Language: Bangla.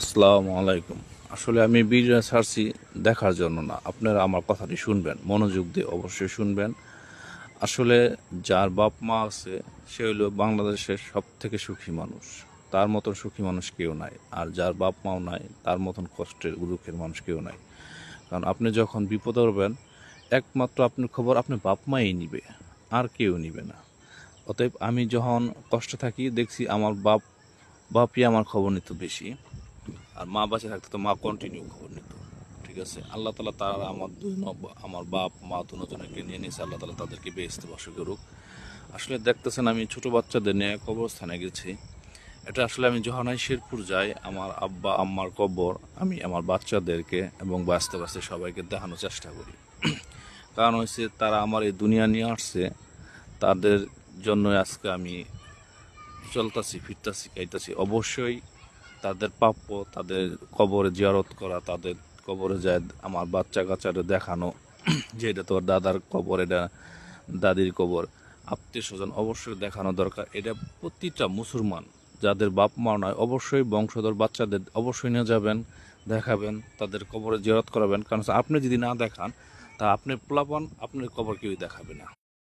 আসসালামু আলাইকুম। আসলে আমি ভিডিও ছাড়ছি দেখার জন্য না, আপনারা আমার কথাটি শুনবেন, মনোযোগ দিয়ে অবশ্যই শুনবেন। আসলে যার বাপ মা আছে, সে হলো বাংলাদেশের সব থেকে সুখী মানুষ। তার মতন সুখী মানুষ কেউ নাই, আর যার বাপ মাও নাই, তার মতন কষ্টের দুঃখের মানুষ কেউ নাই। কারণ আপনি যখন বিপদ হবেন একমাত্র আপনার খবর আপনি বাপ মাই নিবে, আর কেউ নিবে না। অতএব আমি যখন কষ্টে থাকি, দেখছি আমার বাপ, বাপই আমার খবর নিত বেশি। আর মা বাঁচে থাকতে তো মা কন্টিনিউ খবর নিত। ঠিক আছে? আল্লাহ তালা তারা আমার দুই আমার বাপ, মা দুজনকে নিয়ে নিয়েছে। আল্লাহ তালা তাদেরকে বেহেস্তে বসে করুক। আসলে দেখতেছেন, আমি ছোট বাচ্চাদের নিয়ে কবরস্থানে গেছি। এটা আসলে আমি যখন শেরপুর যাই, আমার আব্বা, আম্মার কবর, আমি আমার বাচ্চাদেরকে এবং বাঁচতে বাঁচতে সবাইকে দেখানোর চেষ্টা করি। কারণ হচ্ছে তারা আমার এই দুনিয়া নিয়ে আসছে। তাদের জন্য আজকে আমি চলতাছি, ফিরতাছি, খাইতাছি। অবশ্যই তাদের প্রাপ্য, তাদের কবরে জিয়ারত করা, তাদের কবরে যায় আমার বাচ্চা কাচ্চারে দেখানো, যে এটা তোর দাদার কবর, এটা দাদির কবর। আত্মীয় স্বজন অবশ্যই দেখানো দরকার। এটা প্রতিটা মুসলমান, যাদের বাপ মা নয় অবশ্যই বংশধর বাচ্চাদের অবশ্যই নিয়ে যাবেন, দেখাবেন, তাদের কবরে জিয়ারত করাবেন। কারণ আপনি যদি না দেখান, তা আপনি পোলাপান আপনার কবর কেউই দেখাবে না।